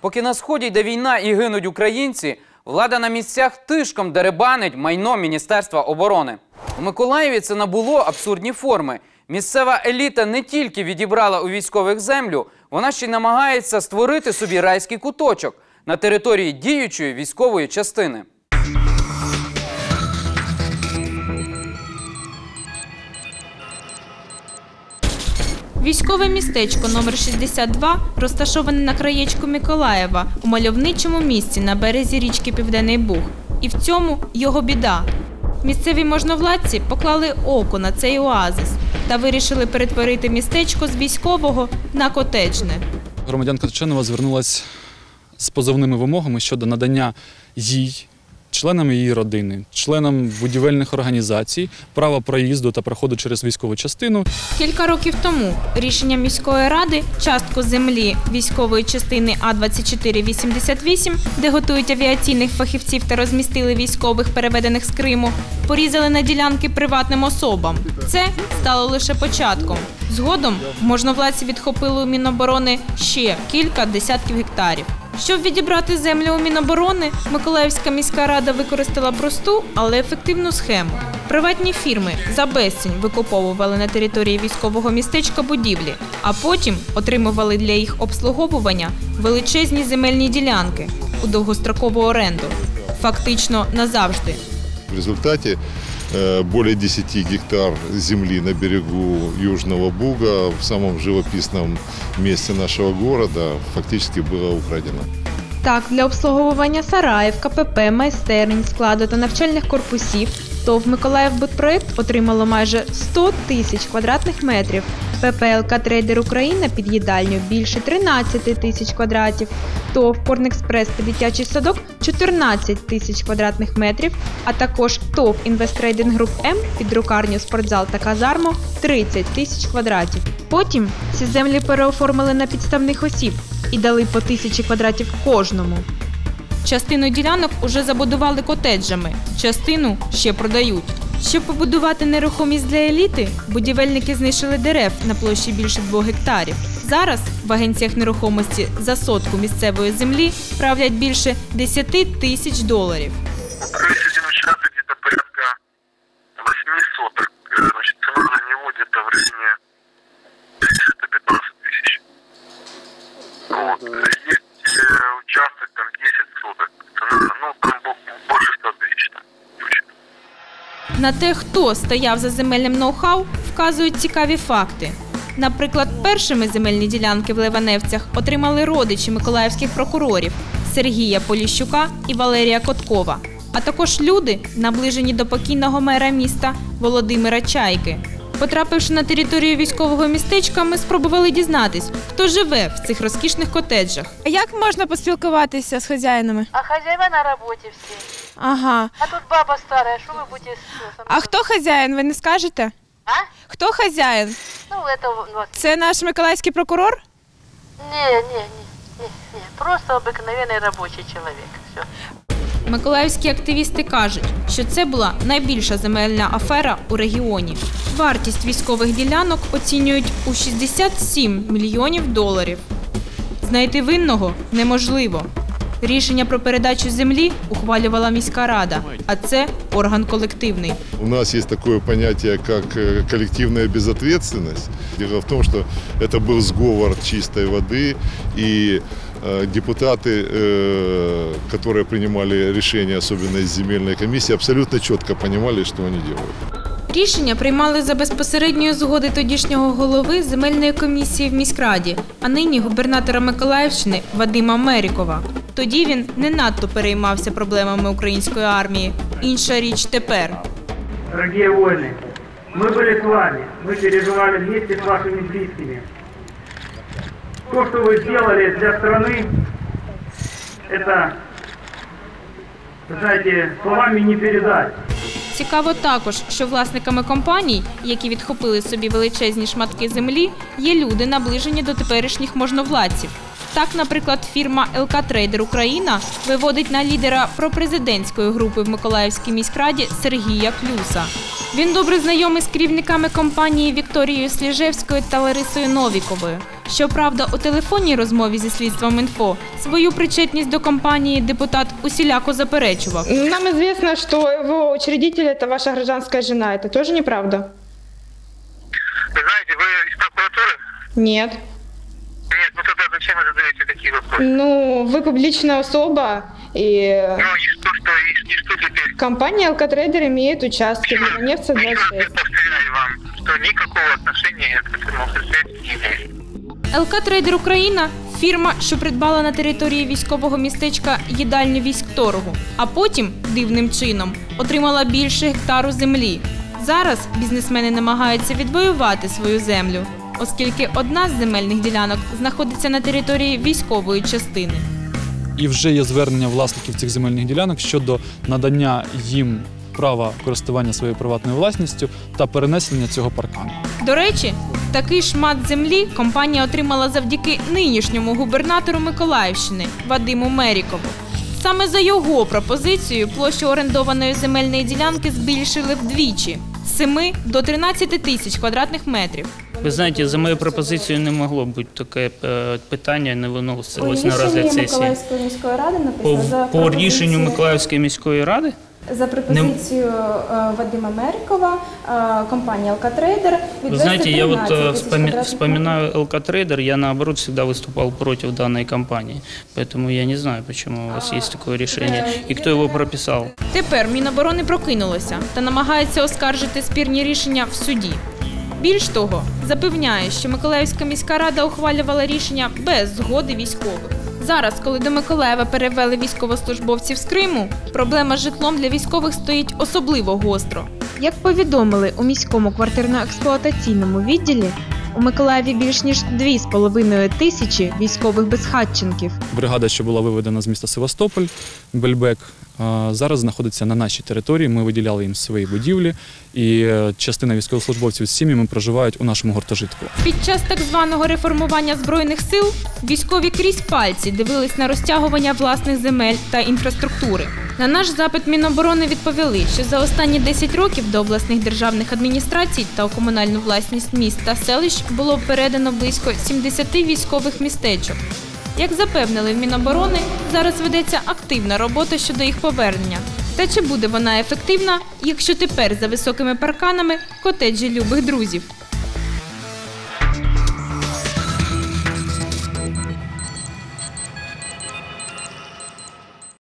Поки на сході йде війна і гинуть українці, влада на місцях тишком деребанить майно Міністерства оборони. У Миколаєві це набуло абсурдні форми. Місцева еліта не тільки відібрала у військових землю, вона ще й намагається створити собі райський куточок на території діючої військової частини. Військове містечко номер 62 розташоване на краєчку Миколаєва у мальовничому місці на березі річки Південний Буг. І в цьому його біда. Місцеві можновладці поклали око на цей оазис та вирішили перетворити містечко з військового на котеджне. Громадянка Тченова звернулася з позовними вимогами щодо надання їй, членам її родини, членам будівельних організацій права проїзду та проходу через військову частину Кілька років тому рішення міської ради частку землі військової частини А2488, де готують авіаційних фахівців та розмістили військових, переведених з Криму, порізали на ділянки приватним особам. Це стало лише початком. Згодом можновладці відхопили у Міноборони ще кілька десятків гектарів. Щоб відібрати землю у Міноборони, Миколаївська міська рада використала просту, але ефективну схему. Приватні фірми за безцінь викуповували на території військового містечка будівлі, а потім отримували для їх обслуговування величезні земельні ділянки у довгострокову оренду, фактично назавжди. В результате э, более 10 гектар земли на берегу Южного Буга в самом живописном месте нашего города фактически было украдено. Так, для обслуговування сараїв, КПП, майстерень, складу та навчальних корпусів ТОВ Миколаївбудпроект отримало майже 100 тисяч квадратних метрів. ППЛК Трейдер Україна під їдальню більше 13 тисяч квадратів. ТОВ Порнекспрес та дитячий садок 14 тисяч квадратних метрів, а також ТОВ Інвестрейдинг Груп М під друкарню, спортзал та казарму 30 тисяч квадратів. Потім ці землі переоформили на підставних осіб і дали по тисячі квадратів кожному. Частину ділянок уже забудували котеджами, частину ще продають. Щоб побудувати нерухомість для еліти, будівельники знищили дерев на площі більше двох гектарів. Зараз в агенціях нерухомості за сотку місцевої землі правлять більше 10 тисяч доларів. На те, хто стояв за земельним ноу-хау, вказують цікаві факти. Наприклад, першими земельні ділянки в Леваневцях отримали родичі миколаївських прокурорів Сергія Поліщука і Валерія Коткова, а також люди, наближені до покійного мера міста Володимира Чайки. Потрапивши на територію військового містечка, ми спробували дізнатись, хто живе в цих розкішних котеджах. А Як можна поспілкуватися з хазяїнами? А хозяева на работе все. Ага. А тут баба старая, что вы будете с- со мной? А хто хазяїн? Ви не скажете? А? Хто хазяїн? Ну, это у вас. Це наш миколаївський прокурор? Не, не, не, не, не. Просто обыкновенный рабочий человек. Все. Миколаївські активісти кажуть, що це була найбільша земельна афера у регіоні. Вартість військових ділянок оцінюють у 67 мільйонів доларів. Знайти винного неможливо. Рішення про передачу землі ухвалювала міська рада, а це орган колективний. У нас есть такое понятие, как э, коллективная безответственность. Дело в том, что это был сговор чистой воды, и э, депутаты, э, которые принимали решения, особенно из земельной комиссии, абсолютно четко понимали, что они делают. Рішення приймали за безпосередньої згоди тодішнього голови земельної комісії в міськраді, а нині губернатора Миколаївщини Вадима Мерікова. Тоді він не надто переймався проблемами української армії. Інша річ тепер. Дорогие воины, мы были с вами, мы переживали вместе с вашими близкими. То, что вы сделали для страны, это, знаете, словами не передать. Цікаво також, що власниками компаній, які відхопили собі величезні шматки землі, є люди, наближені до теперішніх можновладців. Так, наприклад, фірма ЛК Трейдер Україна виводить на лідера пропрезидентської групи в Миколаївській міськраді Сергія Клюса. Він добре знайомий з керівниками компанії Вікторією Сліжевською та Ларисою Новіковою. Щоправда, у телефонній розмові зі слідством інфо свою причетність до компанії депутат усіляко заперечував. Нам известно, что его учредитель это ваша гражданская жена. Это тоже неправда? Вы знаете, вы из прокуратуры? Нет. Нет, ну тогда зачем вы задаете такие вопросы? Ну, вы публичная особа, и Ну и что, что, и, и что теперь? компания Алкотрейдер имеет участки в Еще раз Ливаневце я 26. повторяю вам, что никакого отношения к этому предприятию не имеет. ЛК Трейдер Україна фірма, що придбала на території військового містечка їдальню військторгу, а потім дивним чином отримала більше гектару землі. Зараз бізнесмени намагаються відвоювати свою землю, оскільки одна з земельних ділянок знаходиться на території військової частини. І вже є звернення власників цих земельних ділянок щодо надання їм права користування своєю приватною власністю та перенесення цього паркану. До речі, такий шмат землі компанія отримала завдяки нинішньому губернатору Миколаївщини Вадиму Мерікову. Саме за його пропозицією площу орендованої земельної ділянки збільшили вдвічі з 7 до 13 тисяч квадратних метрів. Ви знаєте, за моєю пропозицією не могло бути таке е, питання, не виносилось на розгляд сесії. Миколаївської міської ради По, написано за по рішенню Миколаївської міської ради за пропозицією е, Вадима Мерикова, е, компанія «Алкатрейдер» Вы відвести знаете, я вот 13 э, тисяч вспоми- квадратних вспоминаю ЛК-трейдер, я наоборот всегда выступал против данной компании. Поэтому я не знаю, почему у вас есть такое решение и кто его прописал. Тепер Міноборони прокинулося та намагається оскаржити спірні рішення в суді. Більш того, запевняє, що Миколаївська міська рада ухвалювала рішення без згоди військових. Зараз, коли до Миколаєва перевели військовослужбовців з Криму, проблема з житлом для військових стоїть особливо гостро. Як повідомили у міському квартирно-експлуатаційному відділі, у Миколаєві більш ніж 2,5 тисячі військових безхатченків. Бригада, що була виведена з міста Севастополь, Бельбек, зараз знаходиться на нашій території. Ми виділяли їм свої будівлі, і е, частина військовослужбовців з сім'ями проживають у нашому гуртожитку. Під час так званого реформування збройних сил військові крізь пальці дивились на розтягування власних земель та інфраструктури. На наш запит Міноборони відповіли, що за останні 10 років до обласних державних адміністрацій та у комунальну власність міст та селищ було передано близько 70 військових містечок. Як запевнили в Міноборони, зараз ведеться активна робота щодо їх повернення. Та чи буде вона ефективна, якщо тепер за високими парканами котеджі любих друзів?